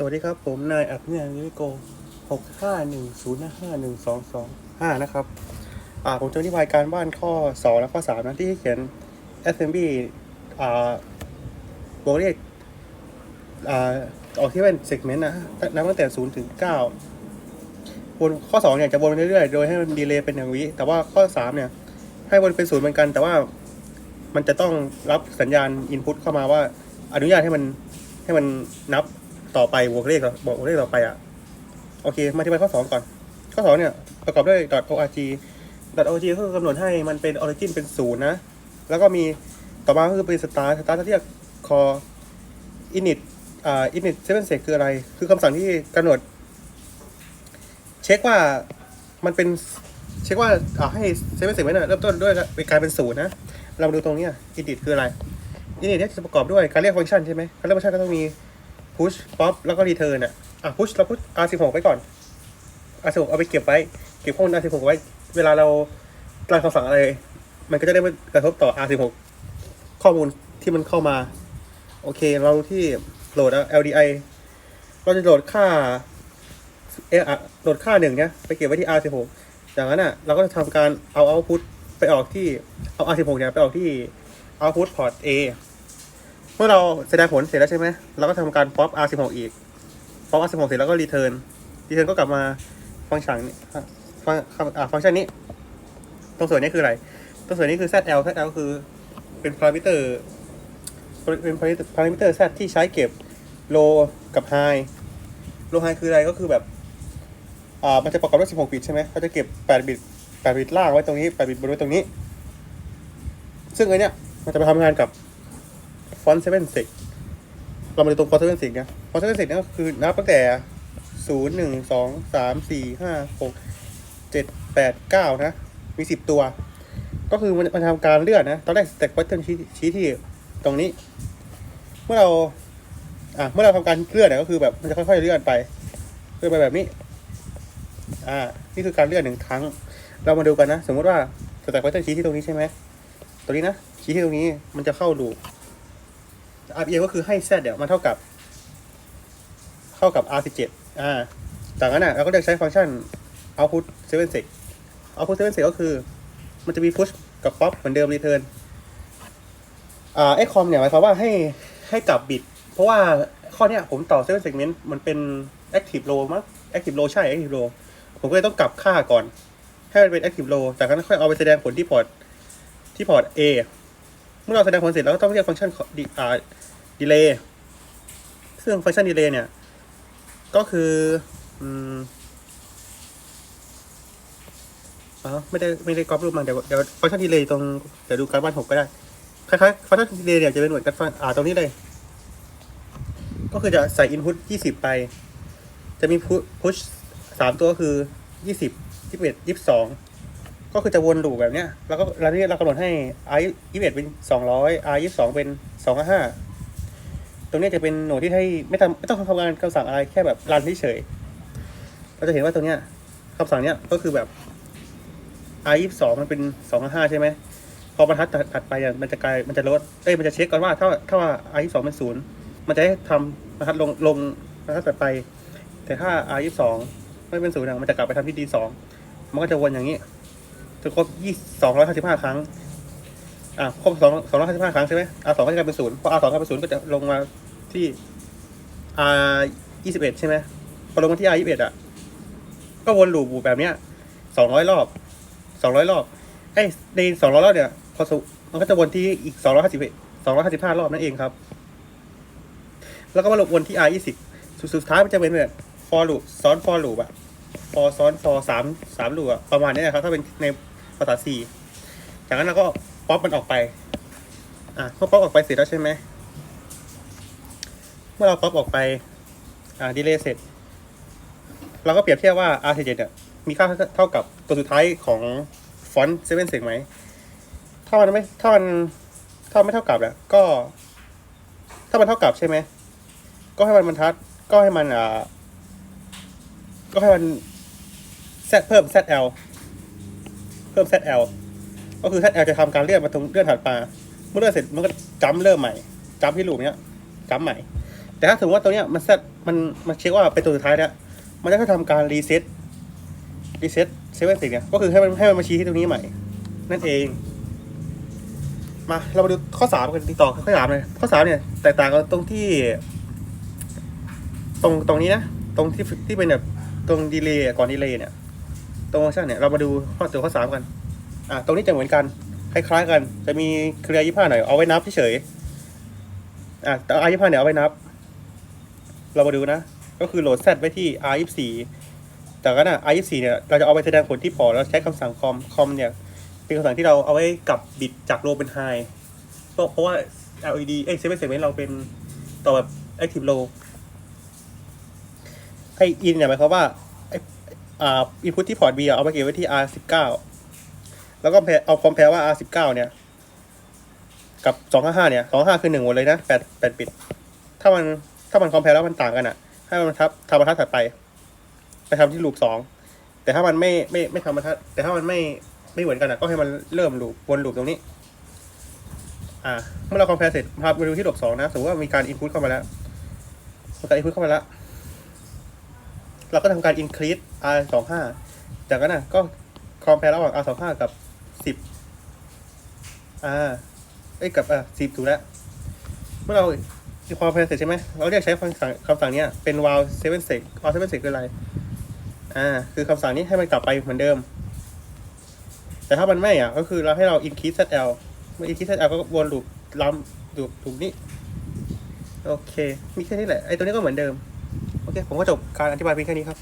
สวัสดีครับ ผมนายอัภินันท์วิโกหกห้าหนึ่งศูนย์ห้าหนึ่งสองสองห้านะครับ อ่า ผมจะอธิบายการบ้านข้อสองและข้อสามนะที่เขียน assembly อ่าบวกเลขอ่า ออกที่เป็น segment นะนับตั้งแต่ศูนย์ถึงเก้าวนข้อสองเนี่ยจะวนไปเรื่อยๆ โดยให้มันดีเลย์เป็นหนึ่งวิ แต่ว่าข้อสามเนี่ย ให้วนเป็นศูนย์เหมือนกัน แต่ว่ามันจะต้องรับสัญญาณ input เข้ามาว่าอนุญาตให้มันให้มันนับ ต่อไปบวกเลขต่อบวกเลขต่อไปอะโอเค มาที่ไปข้อสองก่อน ข้อสองเนี่ย ประกอบด้วย .org .org ก็คือกำหนดให้มันเป็น origin เป็นศูนย์นะ แล้วก็มีต่อมาก็คือเป็น start start ที่เรียก call init อ่า init seven sec คืออะไร คือคำสั่งที่กำหนด เช็คว่ามันเป็นเช็คว่าอ่าให้ seven sec ไว้น่ะเริ่มต้นด้วยเป็นกลายเป็นศูนย์นะ เรามาดูตรงนี้ init คืออะไร init เนี่ยจะประกอบด้วยการเรียกฟังก์ชันใช่ไหมการเรียกฟังก์ชันก็ต้องมี push pop แล้วก็ return อะอะ push เรา push r16 ไปก่อน r16 เอาไปเก็บไว้ เก็บข้อมูล r16 ไว้ เวลาเรากลางคำสั่งอะไร มันก็จะได้ไม่กระทบต่อ r16 ข้อมูลที่มันเข้ามา โอเค เราที่โหลดอะ LDI เราจะโหลดค่าเออโหลดค่าหนึ่งเนี้ยไปเก็บไว้ที่ R16 จากนั้นอะ เราก็จะทำการเอา output ไปออกที่เอา R16 เนี่ยไปออกที่ output port A เมื่อเราแสดงผลเสร็จแล้วใช่ไหมเราก็ทำการ pop R16 อีก pop R16 เสร็จแล้วก็ return return ก็กลับมาฟังก์ชันนี้ฟังอ่าฟังก์ชันนี้ ตรงส่วนนี้คืออะไร ตรงส่วนนี้คือ ZL ZL ก็คือเป็น parameter เป็น parameter parameter Z ที่ใช้เก็บ low กับ high low high คืออะไรก็คือแบบอ่ามันจะประกอบด้วย 16 บิตใช่ไหมเขาจะเก็บ 8 บิต 8 บิตล่างไว้ตรงนี้ 8 บิตบนไว้ตรงนี้ ซึ่งไอเนี้ยมันจะไปทำงานกับ font 7 6เรามาดูตรง font 7 6เนี่ย font 7 6เนี่ยก็คือนับตั้งแต่0 1 2 3 4 5 6 7 8 9นะ มี10ตัว ก็คือมันมันทำการเลื่อนนะ ตอนแรก stack pattern ชี้ชี้ที่ตรงนี้ เมื่อเราอ่าเมื่อเราทำการเลื่อนเนี่ยก็คือแบบมันจะค่อยๆเลื่อนไปเลื่อนไปแบบนี้ อ่า นี่คือการเลื่อนหนึ่งครั้ง เรามาดูกันนะ สมมติว่าสแต็กไวเตอร์ชี้ที่ตรงนี้ใช่ไหมตรงนี้นะชี้ที่ตรงนี้มันจะเข้าลูป RPM ก็คือให้ Z เดี๋ยวมันเท่ากับ เท่ากับ R17 อ่าจากนั้นอะเราก็จะใช้ฟังก์ชัน output 76 output 76ก็คือ มันจะมี push กับ pop เหมือนเดิม return อ่า xcom เนี่ยหมายความว่าให้ให้กลับบิต เพราะว่าข้อเนี้ยผมต่อ 7 segment มันเป็น active low มั้ง active low ใช่ active low ผมก็เลยต้องกลับค่าก่อน ให้มันเป็น active low จากนั้นค่อยเอาไปแสดงผลที่พอร์ตที่พอร์ต A มื่อเราแสดงผลเสร็จเราก็ต้องเรียกฟังก์ชันดีอ่า delay ซึ่งฟังก์ชัน delay เนี่ย ก็คืออืมอ๋อไม่ได้ไม่ได้ก๊อปรูปมาเดี๋ยวเดี๋ยวฟังก์ชัน delay ตรงเดี๋ยวดูการบ้านหกก็ได้คล้ายๆฟังก์ชัน delay เนี่ยจะเป็นเหมือนกันฟังอ่าตรงนี้เลย ก็คือจะใส่ input 20ไป จะมี push สามตัวก็คือ20 21 22 ก็คือจะวนลูปแบบเนี้ย แล้วก็แล้วนี่เรากำหนดให้ i 21เป็น200 i 22เป็น255ตรงนี้จะเป็นหน่วยที่ให้ไม่ทำไม่ต้องทำงานคำสั่งอะไรแค่แบบรันเฉยเราจะเห็นว่าตรงเนี้ยคำสั่งเนี้ยก็คือแบบ i 22มันเป็น255ใช่ไหมพอบรรทัดถัดไปอะมันจะกลายมันจะลดเอ้ยมันจะเช็คก่อนว่าถ้าถ้าว่า i 22เป็นศูนย์มันจะให้ทำบรรทัดลงลงบรรทัดถัดไป แต่ถ้า r 22ไม่เป็นศูนย์มันจะกลับไปทำที่ d 2มันก็จะวนอย่างนี้ จนครบยี่สองร้อยห้าสิบห้าครั้ง อะครบสองสองร้อยห้าสิบห้าครั้งใช่ไหม r 2ก็จะกลายเป็นศูนย์พอ r 2กลายเป็นศูนย์ก็จะลงมาที่ r 21ใช่ไหมพอลงมาที่ r 21อะ ก็วนลูปแบบเนี้ยสองร้อยรอบสองร้อยรอบไอ้ในสองร้อยรอบเนี่ยพอสุมันก็จะวนที่อีกสองร้อยห้าสิบสองร้อยห้าสิบห้ารอบนั่นเองครับ แล้วก็มาลงวนที่ r 20สุดสุดท้ายมันจะเป็นแบบ for loop ซ้อน for loop อะ for ซ้อน for สามสาม loop อะประมาณนี้นะครับ ถ้าเป็นใน ภาษา C จากนั้นเราก็ป๊อปมันออกไป อะเมื่อป๊อปออกไปเสร็จแล้วใช่ไหม เมื่อเราป๊อปออกไป อ่าดีเลย์เสร็จ เราก็เปรียบเทียบว่า R7 เนี่ยมีค่าเท่ากับตัวสุดท้ายของฟอนต์7 6ไหม ถ้ามันไม่ถ้ามันถ้าไม่เท่ากับเนี่ยก็ ถ้ามันเท่ากับใช่ไหม ก็ให้มันบรรทัด ก็ให้มันอ่าก็ให้มัน z เพิ่ม zl เพิ่ม zl ก็คือ zl จะทำการเลื่อนมาตรงเลื่อนถัดมาเมื่อเลื่อนเสร็จมันก็จัมเริ่มใหม่จัมที่ลูปเนี้ยจัมใหม่ แต่ถ้าสมมติว่าตัวเนี้ยมัน z มันมันเช็คว่าเป็นตัวสุดท้ายเนี่ยมันจะทำการรีเซ็ตรีเซ็ตเซเว่นสิเนี่ยก็คือให้มันให้มันมาชี้ที่ตรงนี้ใหม่ นั่นเอง มาเรามาดูข้อสามกันดีต่อข้อสามเลยข้อสามเนี่ยแตกต่างกันตรงที่ ตรงตรงนี้นะตรงที่ที่เป็นแบบตรงดีเลย์ก่อนดีเลย์เนี่ย ตรงฟังชันเนี่ยเรามาดูข้อตัวข้อสามกัน อะตรงนี้จะเหมือนกัน คล้ายๆกัน จะมีเคลียร์ยี่ห้าหน่อยเอาไว้นับเฉยๆอะแต่ R ยี่ห้าเนี่ยเอาไว้นับ เรามาดูนะ ก็คือโหลด Z ไว้ที่ R ยี่สี่แต่ก็น่ะ R ยี่สี่เนี่ยเราจะเอาไปแสดงผลที่พอร์ตแล้วใช้คำสั่งคอมคอมเนี่ยเป็นคำสั่งที่เราเอาไว้กลับบิตจากโลเป็นไฮก็เพราะว่า LED เอ้ยเซเว่นเซเว่นเราเป็นต่อแบบ active low ให้ in เนี่ยหมายความว่า อ่า input ที่พอร์ต B อะเอาไปเก็บไว้ที่ R สิบเก้าแล้วก็เอาคอมเพลว่า R สิบเก้าเนี่ย กับสองห้าห้าเนี่ยสองห้าคือหนึ่งหมดเลยนะแปดแปดบิตถ้ามันถ้ามันคอมเพลแล้วมันต่างกันอะ ให้มันทับทำบรรทัดถัดไป ไปทำที่ลูปสองแต่ถ้ามันไม่ไม่ไม่ทำบรรทัด แต่ถ้ามันไม่ไม่เหมือนกันอะ ก็ให้มันเริ่มลูปวนลูปตรงนี้ อ่า เมื่อเราคอมเพลเสร็จพาดูที่ลูปสองนะสมมติว่ามีการอินพุตเข้ามาแล้วมีการอินพุตเข้ามาแล้ว เราก็ทำการ increase r สองห้าจากนั้นน่ะก็คอมเพลระหว่าง r สองห้ากับสิบอ่าเอ้ยกับอะสิบถูกแล้ว เมื่อเรามีความเพลเสร็จใช่ไหมเราเรียกใช้คำสั่งคำสั่งเนี้ยเป็น while seven sec while seven sec คืออะไรอ่าคือคำสั่งนี้ให้มันกลับไปเหมือนเดิม แต่ถ้ามันไม่อะก็คือเราให้เรา increase zl เมื่อ increase zl ก็วนลูปล้ำลูปลูปนี้โอเค มีแค่นี้แหละ ไอ้ตัวนี้ก็เหมือนเดิม โอเค ผมก็จบการอธิบายเพียงแค่นี้ครับ